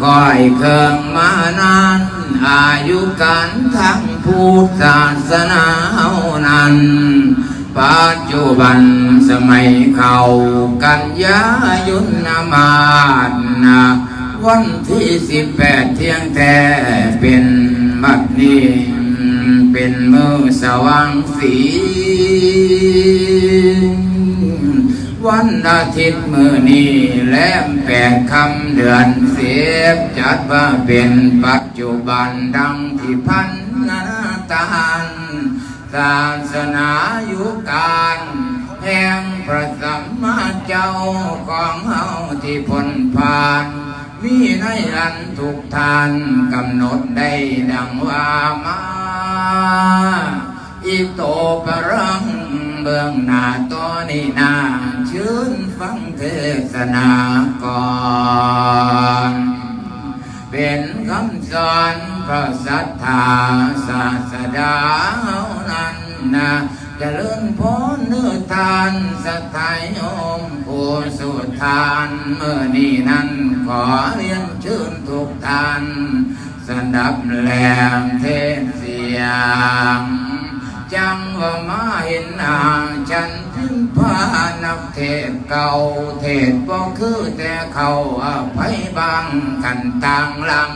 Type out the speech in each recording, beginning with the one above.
คอยเคิงมานานอายุการทั้งพุทธศาสนาเฮานั้นปัจจุบันสมัยเขากันยายนนามานะวันที่สิบแปดเที่ยงแท้เป็นบัดนี้ เป็นมือสว่างสี วันอาทิตย์มือนี้แลมแปดคำเดือนเสียบจัดว่าเป็นปัจจุบันดังที่พันนาตานศาสนายุการแห่งพระสัมมาเจ้าของเฮาที่พ้นผ่าน มีในอันทุกทานกำหนดได้ดังว่ามาอิโตปรังเบื้องหน้าตัวนี้นา ชื่นฟังเทศนาก่อน เป็นคำสอนพระสัทธาศาสดาเฮานั้นนะจะเลื่อนพ้นเนื้อทานสัทธายโยมผู้สุทานเมื่อนี้นั้นขอเรียนเชิญทุกท่านสดับแหลมเทศเสียง จังว่ามาเห็นนางฉันพิมพานักเทศเก่าเทศบ่คือแต่เขาอภัยบางกันต่างหลัง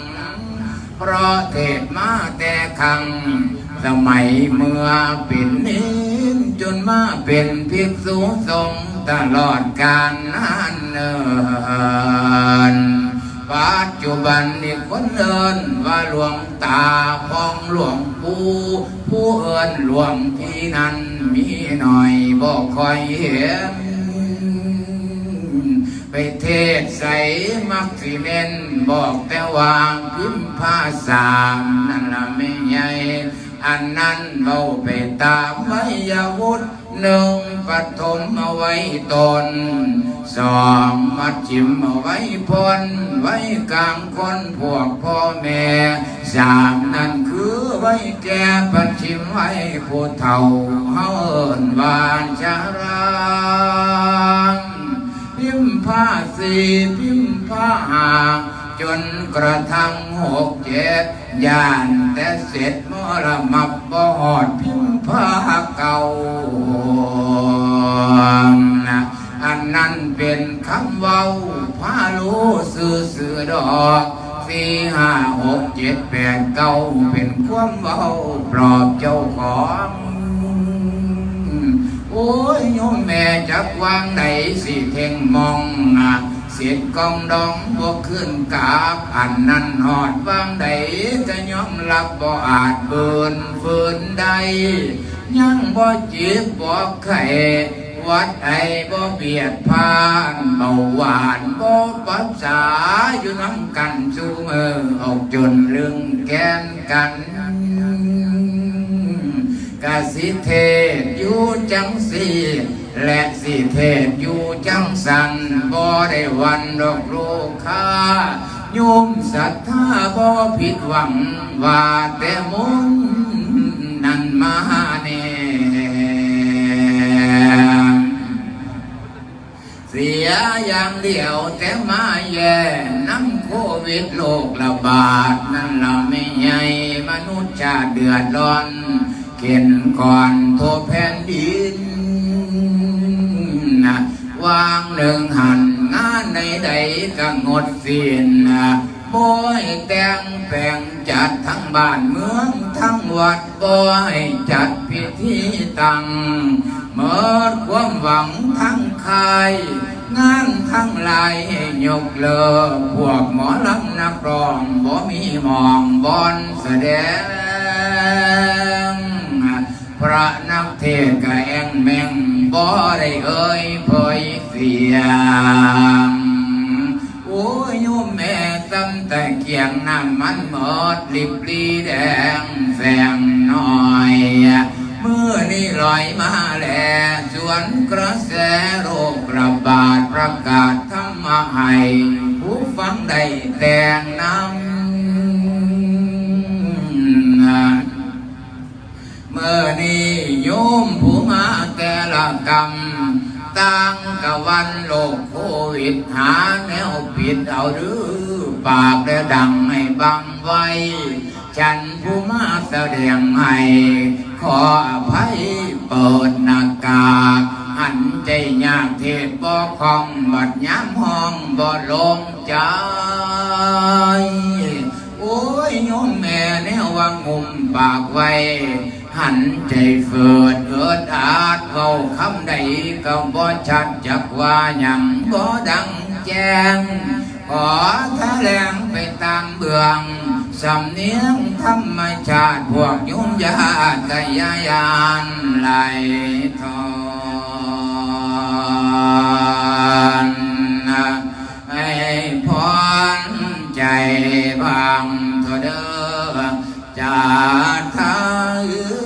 เพราะเทศมาแต่ครั้งสมัยเมื่อเป็นนินจนมาเป็นภิกษุสงตลอดกาลนานเนินปัจจุบันนี่คนเอินว่าหลวงตาพองหลวงปู่ ผู้เอินหลวงที่นั้นมีหน่อยบอกคอยเห็น ไปเทศใส่มักสิเน้นบอกแต่วางพิมพ์ภาษานั่นละไม่ใหญ่อันนั้นเบาไปตามไวยาวุธ หนึ่งปฐมเอาไว้ตนสองมัดจิมเอาไว้พลไว้กลางคนพวกพ่อแม่สามนั่นคือไว้แก่ปัดชิมไว้ผู้เฒ่าเฮาเอิ้นวานชาราพิมพ์ผ้าสีพิมพ์ผ้าหาจนกระทั่งหกเจ็ดย่านแต่เสร็จมรมับบหอดพิมพ์ผ้า เก่านะอันนั้นเป็นคำเว้าผ้ารู้สื่อสื่อดอกสี่ห้าหกเจ็ดแปดเก้าเป็นความเว้าปลอบเจ้าของโอ้ยโยมแม่จักวางไหนสิเท่งมองอะ สียกองดองบวกขึ้นกาบอันนั้นหอดวางใดจะยอมรับบ่อาจเบินฝืนใดยังบ่จีบบ่ไข่วัดไอบ่เบียดพานเบาหวานบ่ปับษาอยู่น้ำกันสูมือออกจนเรื่องแกนกัน กสิเทศอยู่จังสีและสิเทศอยู่จังสันบ่ได้วันดอกลูกค้าโยมศรัทธาบ่ผิดหวัง ว่าแต่มุนนั่นมาแน่เสียอย่างเดียวแต่มาแย่น้ำโควิดโรคระบาด นั่นเราไม่ใหญ่มนุษย์ชาเดือดร้อน เข็นก่อนทั่วแผ่นดินนะวางหนึ่งหันงานใดๆก็งดสิ้นนะบอยแต่งแปลงจัดทั้งบ้านเมืองทั้งวัดบอยจัดพิธีตังเมื่อความหวังทั้งคายงานทั้งหลายหยกเลิกพวกหมอลำนักร้องบ่มีหมองบอนแสดง พระนักเทศน์ก็แองแมงบ่ได้เอ่ยพอยเสียงโอ้ยโยมแม่ตำแต่เกียงน้ำมันหมดลิบลีแดงแสงน้อยเมื่อนี่ลอยมาแลสวนกระแสโรคระบาดประกาศธรรมให้ผู้ฟังได้แต่งนำ มื่อนี้โยมผู้มาแต่ละกรรมตต่างกะวันโลกโควิดหาแนวปิดเอาหรือปากและดังให้บังไว้ ฉันผู้มาแสดงให้ขออภัยเปิดหน้ากากหันใจยากเทศบ่คองบัดย้ำห้องบ่ลงใจโอ้ยโยมแม่แนวว่างุมปากไว้ หันใจเฟิดเอิดอาดเว้าคำใดก็บ่ชัดจักว่าหยังบ่ดังแจ้งขอแลงไปตามเบื้องสำเนียงธรรมชาติพวกยุ่งยากกยายานไหลทอนให้พรใจบางเถอเด้อจากทาง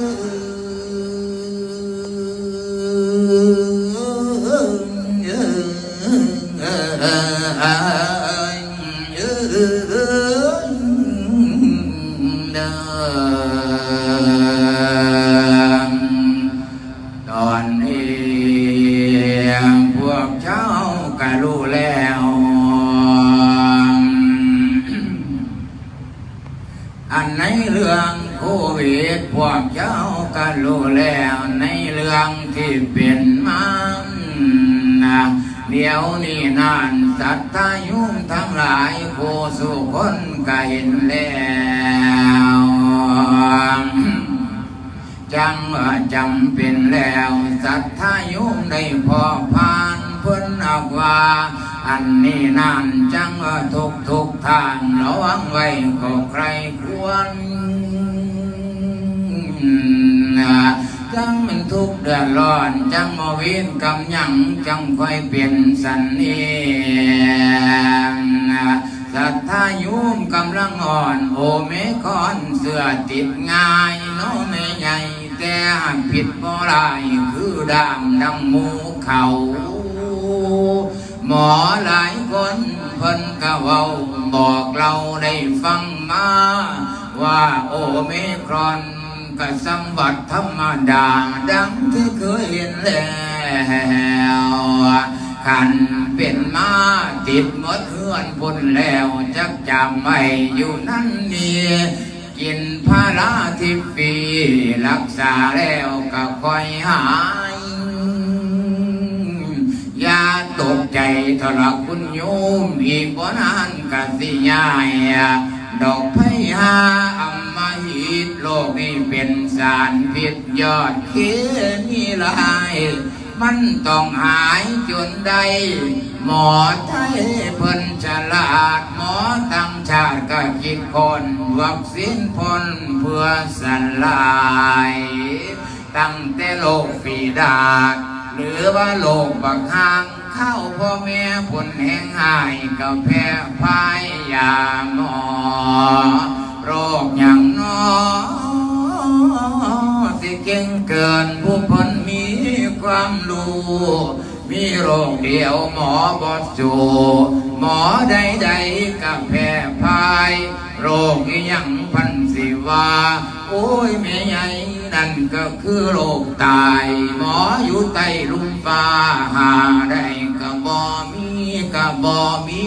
เจ้าก็รู้แล้วอันในเรื่องโควิดพวกเจ้าก็รู้แล้วในเรื่องที่เป็นมาน เดี๋ยวนี้นานสัตตายุงทั้งหลายผู้สู่คนก็เห็นแล้วจังว่าจำเป็นแล้วสัทธายุงได้พอพานเพิ่นออกว่า อันนี้นั่นจังว่าทุกทุกทางระวังไว้ก็ใครควร จังมันทุกข์เดือดร้อน จังมาเวียนกำยังจังค่อยเปลี่ยนสันเนียงศรัทธายุมกำลังอ่อน โอเมคอนเสื้อติดง่ายน้องไม่ใหญ่แต่ผิดบ่ไรคือดามดำมูเขา หมอหลายคนเพิ่นก็เว้าบอกเราได้ฟังมา ว่าโอเมครอน ก็สัมบัติธรรมดา ดังที่เคยเห็นแล้วขันเป็นมาติดมดเฮือนพุนแล้วจักจำไม่อยู่นั่นนี่กินพาราทิพฟีรักษาแล้วก็ค่อยหายอย่าตกใจทรคุณโยมอีกบ่นานกสิยาย ดอกไผ่หาอำมาหิตโลกนี้เป็นสารพิษยอดเคมีหลาย มันต้องหายจนได้หมอไทยเพิ่นฉลาด หมอตั้งชาติก็คิดคนวัคซีนพ่นเพื่อสลาย ตั้งแต่โลกฝีดาหรือว่าโลกบักห่าง เข้าพ่อแม่ผลแห่งหายก็แพ้พายยาหมอ โรคอย่างน้อสิเก่งเกินผู้คนมีความรู้ มีโรคเดียวหมอบอจูหมอใดๆก็แพ้พาย โรคยังพันสิวา โอ้ยแม่ใหญ่นั่นก็คือโรคตาย หมออยู่ใต้ลุมฟ้าหาได้ก็บ่มีก็บ่มี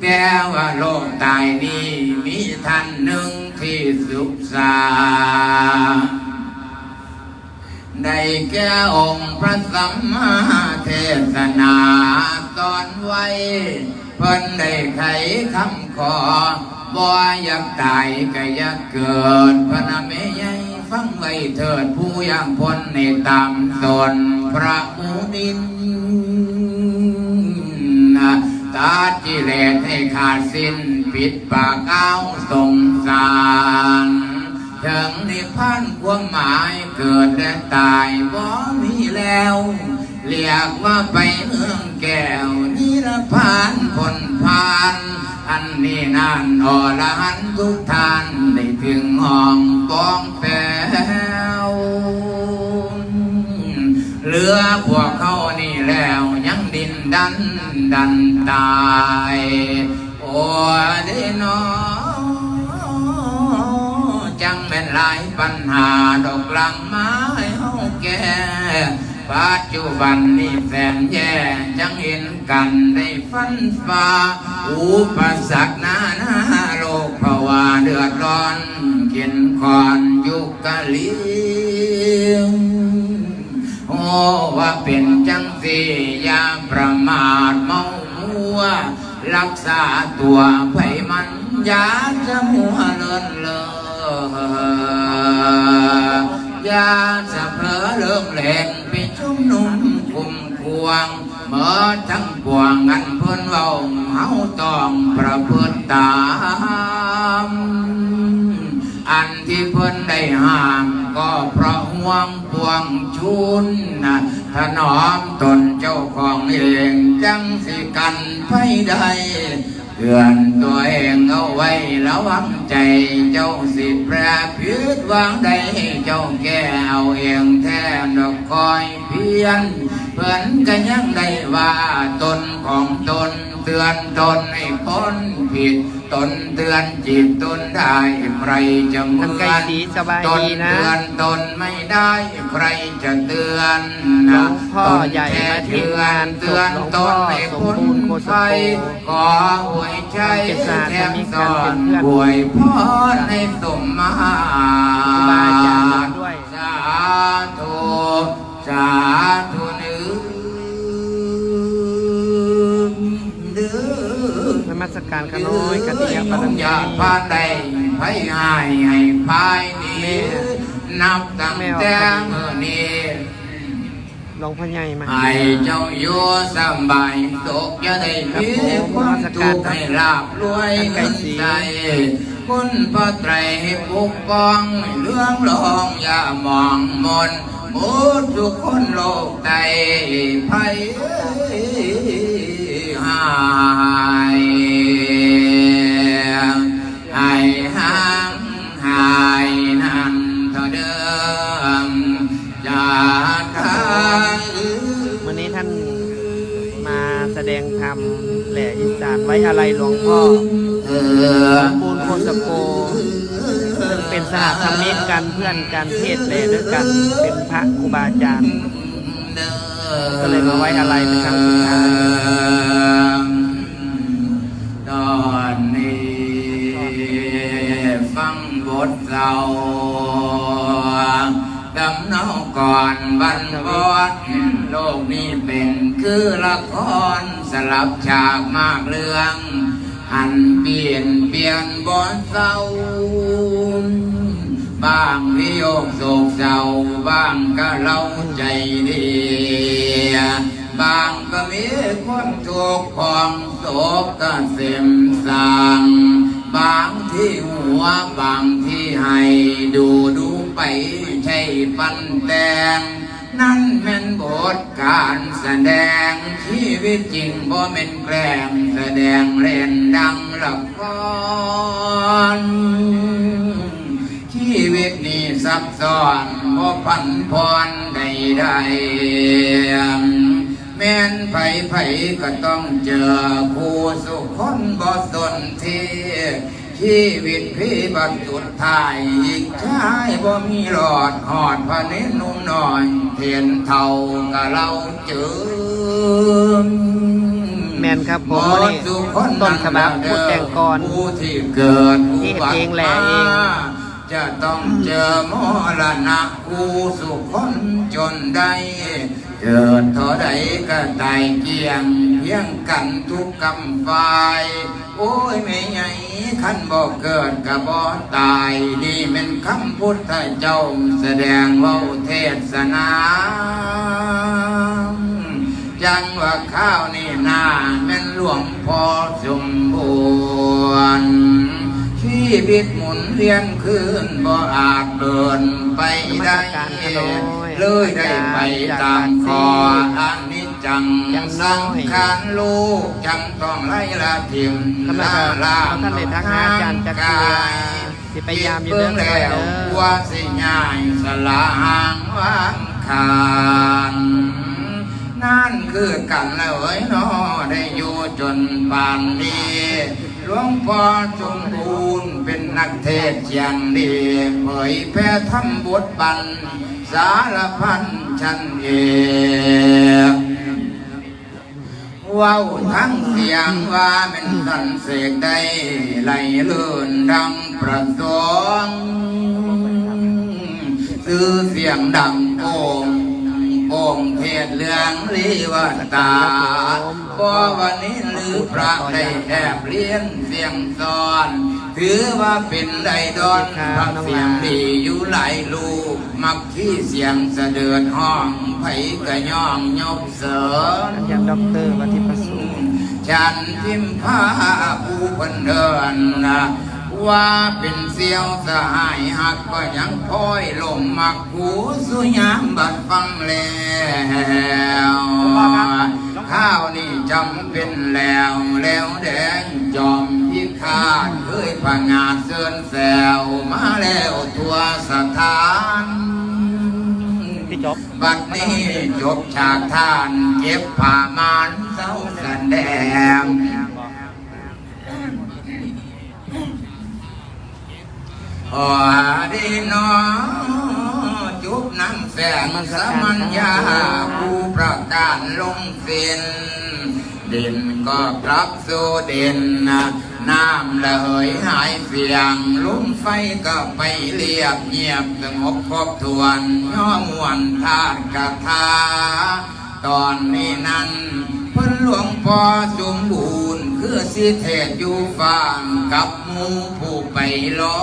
แต่ว่าโรคตายนี้มีท่านหนึ่งที่สุขสา ได้แก่องค์พระสัมมาเทศนาตอนไว้เพิ่นได้ไขคำขอบ่อยากตายก็อยากเกิดพระนาเมยใหญ่ฟังไว้เถิดผู้ยังพ้นในตามตนพระมูนินตาจิเลสให้ขาดสิ้นปิดปากเก้าสงสาร ถึงนิพพานความหมายเกิดและตายบ่มีแล้ว เรียกว่าไปเมืองแก้วนิรพานผลพาน อันนี้นั่นอรหันทุกท่านได้ถึงห้องปองแปวเหลือพวกเขานี่แล้วยังดินดันดันตาย โอ้เดนอจัง เป็นหลายปัญหาดอกลังไม้เฮาแก่ปัจจุบันนี้แสนแย่จังเห็นกันได้ฟันฟ้าอุปสรรคหนาหนาโลกภาวะเดือดร้อนเขียนคอนยุกกะลีมโอ้ว่าเป็นจังสีอย่าประมาทเมามัวรักษาตัวไผมันอยาจะมัวเลินเลออ ย่าจะเผลอเริ่มเล่นไปชุมนุ่มคุมควงเมื่อทั้งปวงงันเพิ่อนเว้าเฮาต้องประพฤติตาม อันที่เพิ่อนได้ห้ามก็เพราะห่วงปวงชุนนะถนอมตนเจ้าของเองจังสิกันไฟได้เตือนตัวเองเอาไว้ระวัง ใจเจ้าสิแปรพิดวางใดเจ้าแก้เอาเองแท้ดอกคอยเพียนเพื่อนก็ยังได้ว่าตนของตนเตือนตนให้พ้นผิดตนเตือนจิตตนได้ใครจะเหมืท่านไก่อนสีสบายตนดีนะเตือนตนไม่ได้ใครจะเตือนหลวนะงพ่อตนใหญ่แค่มาที่เตืองานนเตือนศพหลวงตพ่อนให้สมพ้นบูรณ์โคสไปโกขอหวยใจเป็นสหแทธรรงมิกสกันอเป็นนเพื่อนหวยพรให้สมมาครูบาอาจารย์มาด้วยสาธุสาธุนึกเด้อนมัสการขน้อยกัติยาปรมีอยากพาได้ไผหายให้พายนี้แม่นับตั้งแต่เมื่อนี้หลวงพ่อใหญ่มาให้เจ้าอยู่สบายตกอย่าได้มีความทุกข์ให้ลาบรวยเงินใจ คุณพระไตรให้ปกปองเรื่องรองอย่ามองมนหมดทุกคนโลกใดภัยหายหายห่างหายนั่นเท่าเดิมจากทางวันนี้ท่านมาแสดงธรรมแหล่อีสานไว้อะไรหลวงพ่อ โคสโกซึ่งเป็นสหธรรมิกกันเพื่อนกันเทศแล่ด้วยกันเป็นพระครูบาอาจารย์ก็เลยมาไว้อะไรเป็นครั้งสุดท้ายตอนนี้ฟังบทเราดำเนาก่อนบรรพตโลกนี้เป็นคือละครสลับฉากมากเรื่อง อันเปลี่ยนเปลี่ยนบนเศร้าบางวิโยกโศกเศร้าบางก็เล่าใจดี บางก็มีความทุกข์ความโศกก็เสียมสาง บางที่หัวบางที่ให้ดูดูไปใช่ปันแดงนั่นเป็นบทการแสดงชีวิตจริงบ่เป็นแกล้งแสดงเล่นดังละครชีวิตนี้ซับซ้อนบ่พันพรใดใดๆ แม่นไผไผก็ต้องเจอคู่สุคนบ่สนที่ชีวิตพี่บัดสุดท้ายอีกชายบ่มีหลอดหอดพระเนตรนุ่มน้อยเทียนเท่าก็เราเจอแมนครับผมวันนี้ต้นฉบับพูดแต่งก่อนผู้ที่เกิดเทศเองแหละเองจะต้องเจอมรณะคู่สุขคนจนได้ เกิดเท่าใดก็ตายเกียงเพียงกันทุกกำฝ่ายโอ้ยไม่ใหญ่ขันบ่เกิดก็บ่ตายนี่เป็นคำพุทธเจ้าแสดงเว้าเทศนาจังว่าข้าวนี่นาแม่นหลวงพ่อสมบูรณ์ ชีวิตหมุนเวียนคืนบ่อาจเดินไปได้เลยได้ไปตามคออันนี้จังสังขารลูกจังต้องไล่ละทิมกำลังจะท่านได้ทักหาอาจารย์จักรสิพยายามอยู่เรื่องแล้วว่าสิง่ายสละหางวางคานนั่นคือกันแล้วเอ้ยนอได้อยู่จนป่านนี้ ลวงพ่อสมบูรณ์เป็นนักเทศอย่างดีเผยแพร่ธรรมบทบันสารพันชันเอกว้าทั้งเสียงว่าเป็นสันเสกได้ไหลลื่นดังประสงค์ซื้อเสียงดังโป่ง โป่งเทศเรื่องลีวตาเพราะวันนี้ลือพระได้แอบเลี้ยนเสียงสอน ถือว่าเป็นไดดอนพระเสียงดีอยู่หลายลูก มักที่เสียงเสดือดห้องไผกะย่องยกเสริญอาจารย์ด็อกเตอร์วัทิประสูรฉันทิมผ้าผู้คนเดินนะ ว่าเป็นเสียวสหายหักก็ยังคอยลงมักหูสุยามบัดฟังแล้วข้าวนี่จำเป็นแล้วแล้วแดงจอมพิฆาตเคยพังาเสื่อนแซวมาแล้วทั่วสถานบัดนี้จบฉากท่านเก็บผ้ามานเศร้าแสดง อดีนอจุบน้ำแสงสมัญญาผู้ประกาศลงเส้นดินก็กลับสู่ดินน้ำละเหยหายเสียงลุ่มไฟก็ไปเรียบเงียบสงบครบทวนย่อมวนทานกะทาตอนนี้นั้น พิ่นหลวงพ่อสมบูรณ์คือสิเทศอยู่ฟังกับมูผู้ไปล้อ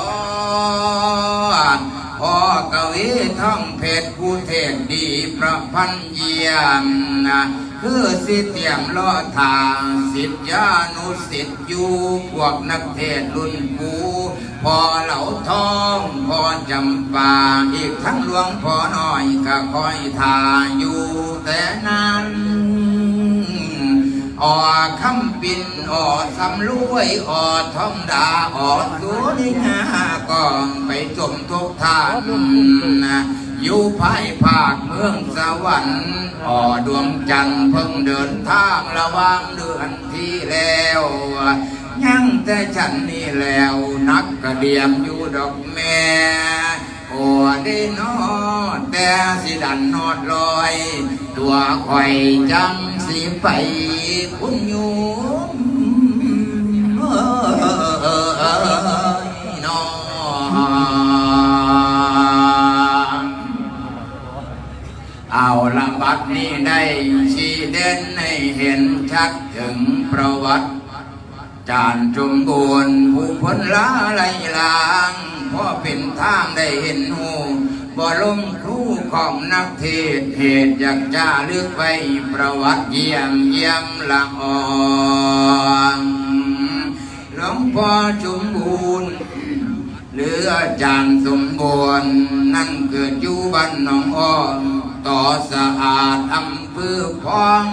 พ่อกวีท่องเพชรผู้เทศดีประพันธ์เยี่ยมนะคือสิเตียมล้อทางสิทธานุสิทธิอยู่พวกนักเทศรุ่นกูพอเหล่าทองพอจำปาอีกทั้งหลวงพ่อน้อยก็คอยทาอยู่แต่นั้น อ่อคำปินอ่อสำรวยอ่อทองดาอ่อสุนิงากองไปจมทุกทานอยู่ภายภาคเมืองสวรรค์อ่อดวงจันทร์เพิ่งเดินทางระว่างเดือนที่แล้วยังแต่ฉันนี่แล้วนักกระเดียมอยู่ดอกแม่ โอ้ได้นอแต่สิดันนอดลอย ตัวข่อยจังสิไปคุณอยู่เอ้ยนอเอาละบัดนี้ได้ชี้เด่นให้เห็นชัดถึงประวัติ จานจมบูรณ์ผู้พ้นลาไหลลาง พราะเป็นทางได้เห็นหูบ่ลงครูของนักเทศเหตุอยากจะเลือกไวประวัติเยี่ยมเยี่ยมละอ่องหลวงพ่อจุมบูรณ์หรืออาจารย์สมบูรณ์นั่นเกิดอยู่บ้านหนองอ้อมต่อสะอาดอำเภอพอง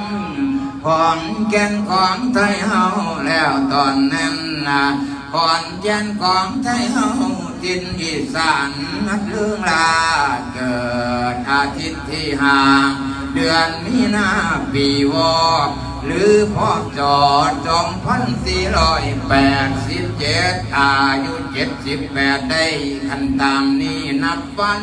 ขอนแก่นของไทยเฮาแล้วตอนนั้นนะขอนแก่นของไทยเฮา จินอีสานนัดเรื่องลาเกิดอาทิตย์ที่ห้าเดือนมีนาปีวอกหรือพ่อจอดจองพันสี่ร้อยแปดสิบเจ็ดอายุเจ็ดสิบแปดได้คันตามนี้นับวัน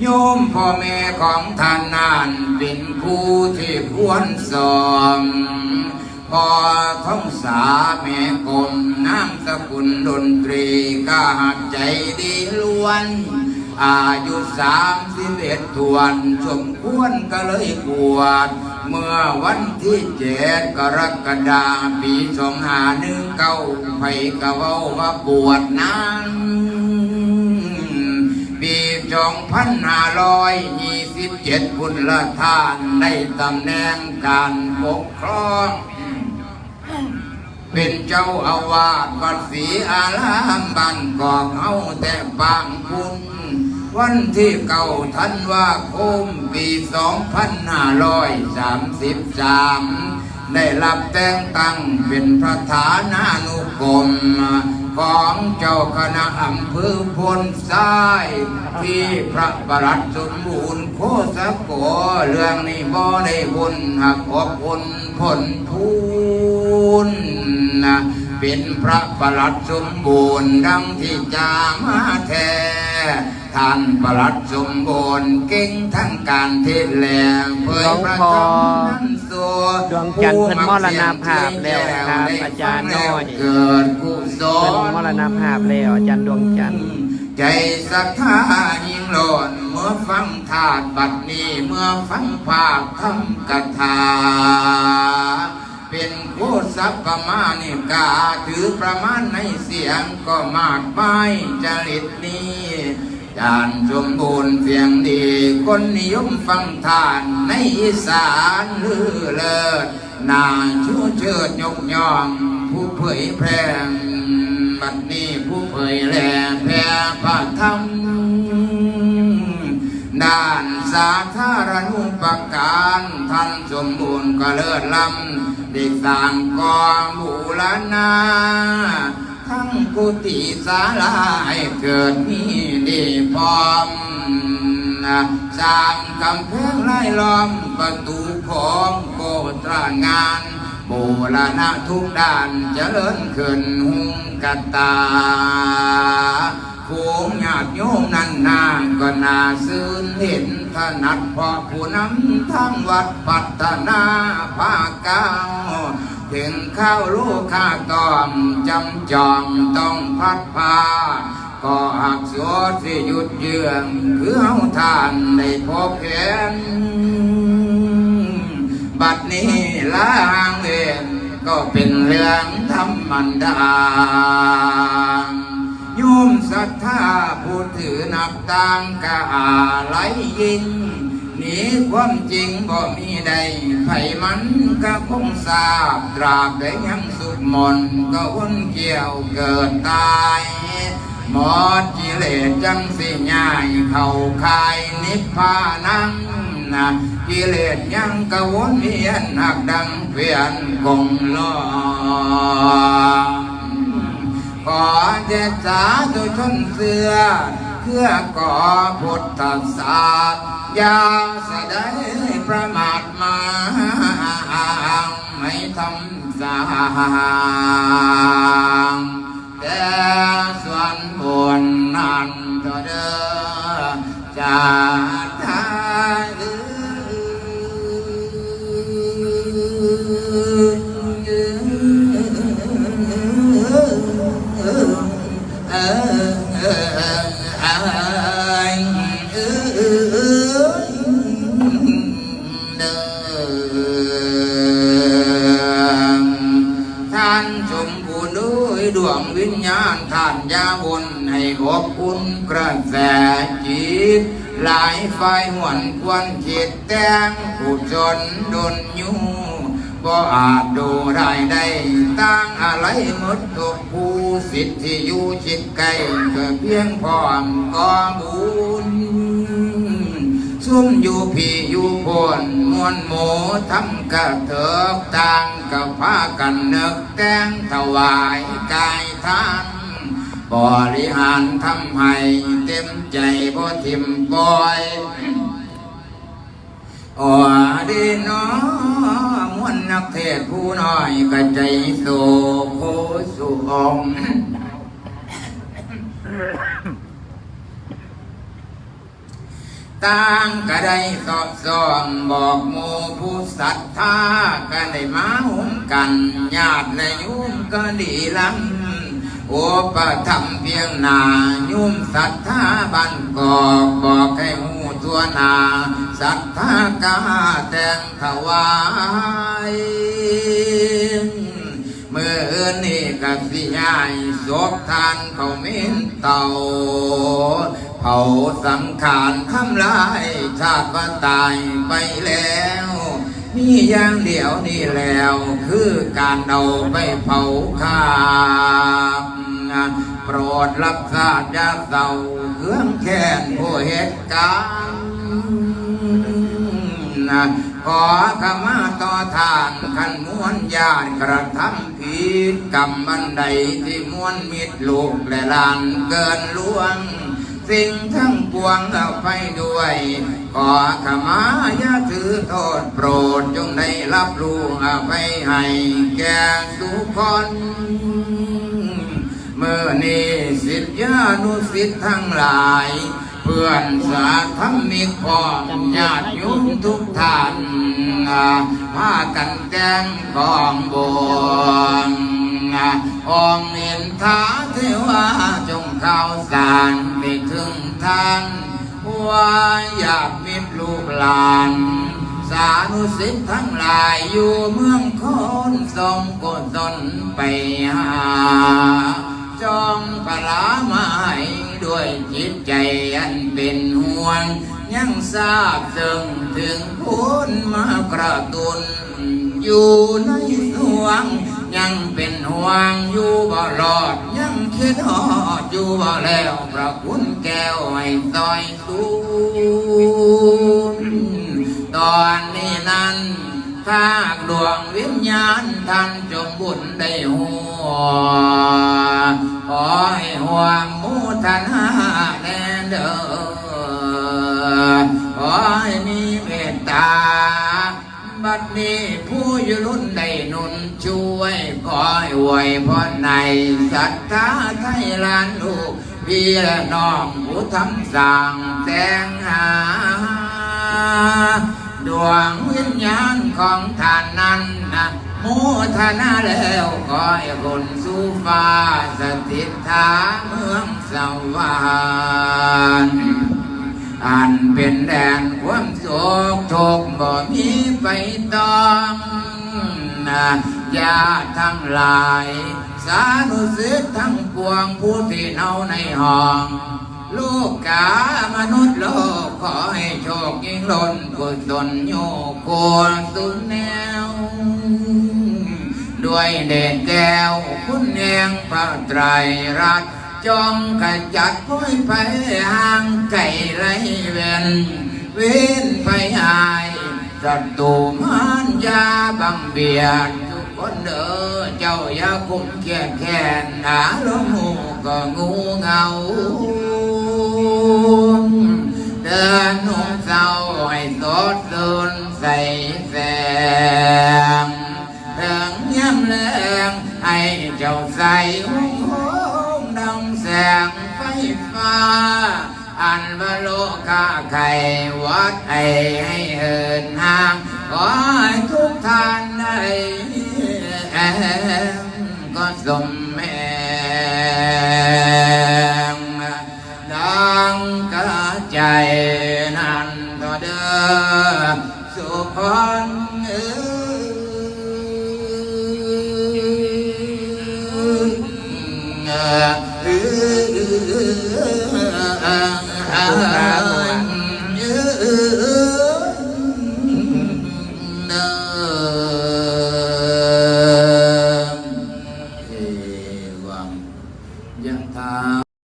โยมพ่อแม่ของท่านนานเป็นผู้ที่ควรสอน พอท้องสาแม่กลมน้ำสกุลดนตรีก็หักใจดีล้วน อายุสามสิบเอ็ดทวนสมควรก็เลยบวชเมื่อวันที่เจ็ดกรกฎาปีสองหาหนึ่งเก้าไผกะเว้าว่าบวชนั้นปีสองพันห้าร้อยยี่สิบเจ็ดพุทธละทานได้ตำแหน่งการปกครอง เป็นเจ้าอาวาสวัดศรีอารามบ้านกอกเอาแต่บางคุณวันที่เก่าทันว่าคมปีสองพันห้าร้อยสามสิบสามได้รับแต่งตั้งเป็นประธานานุกรม ของเจ้าคณะอำเภอพลทรายที่พระประหลัดสมบูรณ์โคสะโกเรื่องนี้บ่ได้บุญหักอบอุ่นผลทุนนะเป็นพระประหลัดสมบูรณ์ดังที่จามาแท้ ท่านประหลัดสมบูรณ์เก่งทั้งการเทศแหลงเผยประจำนั้นสัวดวงจันทร์เพิ่นมรณภาพแล้วครับอาจารย์น้อยเกิดกุศเพิ่นลมรณภาพแล้วอาจารย์ดวงจันทร์ใจศรัทธายิ่งโลดเมื่อฟังธาตุบัดนี้เมื่อฟังภาพคำกถาเป็นโคสัพพมานิกาถือประมาณในเสียงก็มากมายจริตนี้ จานสมบูรณ์เสียงดี คนนิยมฟังทานในอีสานลือเลิศนาชูเชิดยกย่อง ผู้เผยแพร่บัดนี้ผู้เผยแหล่แผ่พระธรรมด้านสาธารณูปการท่านสมบูรณ์ก็เลิศล้ำได้สร้างกองบูรณา ทั้งกุฏิศาลาให้เกิดมีดีพร้อมนะสร้างกำแพงไล่ล้อมประตูของโกตรงานบูรณะทุกด้านเจริญขึ้นหุงกตาผูงญาติโยมนั่นนาก็น่าซื่นเห็นถนัดพอผู้นำทั้งวัดพัฒนาภาคเก้า ถึงข้าวลูกข้าตอมจำจองต้องพัดพาก็หักสวดสิหยุดเยื่องคือเฮาทานได้พบเห็นบัดนี้ล้างเลียนก็เป็นเรื่องธรรมดาโยมศรัทธาผู้ถือนับต่างกะอาไหลยิง หนีความจริงบ่มีใดไผมันก็คงทราบตราบใดยังสุดมนก็วนเกี่ยวเกิดตายหมดกิเลสจังสิง่ายเข้าคายนิพพานังนะกิเลสยังกวนเวียนหักดังเวียนกงล้อขอเจตสาธุชนเสือเพื่อก่อพุทธศาสตร์ อยาสด็จประมาทมาไม่ทำสางแต่ส่วนบุญนั้นก็เด้อจะ ดวงวิญญาณท่านยาบนให้อบอุ่นกระแสจิต หลายไฟหวนควรคิดแต่งผู้จนดนยูบ่อาจดูได้ได้ตั้งอะไรมดทุกผู้สิทธิอยู่ชิดไกลเพียงพร้อมก็บุญ ซุ่มอยู่พี่อยู่พนมวนหมูทำกระเถิกต่างกับพากันนึกแต่งถวายกายทานบริหารทำให้เต็มใจบ่ทิมปล่อยอดีน้อมวนนักเทศผู้น้อยกระใจโสโคสุองค์ ต่างก็ได้สอบส่องบอกหมู่ผู้ศรัทธาก็ได้มาหุมกันญาติและยุ่มก็ดีลำโอปะทำเพียงนายุ่มศรัทธาบันกอกบอกให้หูตัวนาศรัทธากาแต่งถวายเมื่อเอินนี่กับสิยายศพทานเขาเม้นเต่า เผาสังขารทำลายชาติว่าตายไปแล้วมีอย่างเดียวนี่แล้วคือการเอาไปเผาข้ามโปรดรับทราบยาเศร้าเครื่องแค้นผู้เหตุการณ์ขอขมาต่อทานขันมวลญาติกระทำผิดกรรมบันใดที่มวลมิตรลูกและลานเกินล่วง สิ่งทั้งปวงเอาไปด้วยขอขมาอย่าถือโทษโปรดจงได้รับรู้เอาไปให้แก่ทุกคนเมื่อนี้สิทธิานุสิทธิ์ทั้งหลาย เพื่อนสาธรรมิกพ่อญาติโยมทุกท่านพากันแจ้งกองบวง อ่าองค์เห็นท้าเทวาจงเข้าสารไปถึงท่านว่าอยากมิตรลูกหลาน สานุสิทธิ์ทั้งหลายอยู่เมืองโคนทรงกุศลไปหา จองปลาไม้ด้วยจิตใจอันเป็นห่วง ยังทราบซึ้งถึงพุนมากระตุนอยู่ในสวง ยังเป็นห่วงอยู่บ่รอด ยังคิดหอดอยู่บ่แล้วพระคุณแก้วให้ซอยสูนตอนนี้นั้นถ้าดวงวิญญาณท่านจงบุญได้หัวขอให้ห่วงมุทนาแน่เดอขอให้มีเมตตา บัดนี้ผู้ยู่รุ่นได้นุนช่วยขอให้อวยพรในศรัทธาไทยลานลูกพี่และน้องผู้ทำสั่งแต่งหา ดวงวิญญาณของท่านนั้นนะโมทนาแล้วขอให้คนสู่ฟ้าสถิตฐาเมืองสวรรค์อันเป็นแดน ญาทั้งหลาย สานุสิทธิ์ทั้งปวงผู้ที่เนาในห้องลูกกามนุษย์โลกขอให้โชคยิ่งล้นกุศลโยโกสุนแนว ด้วยเด่นแก้วคุณเองพระไตรรัตน์จงขจัดพ้อยไปห่างไก่ไรเวนเว้นไปหายศัตรูมารยาบังเบียด ทุกคนเด้อเจ้าอย่าคุ้มเกียดแค้นหาลมหูก็งูเงาเดินนุ่งเศร้าให้ส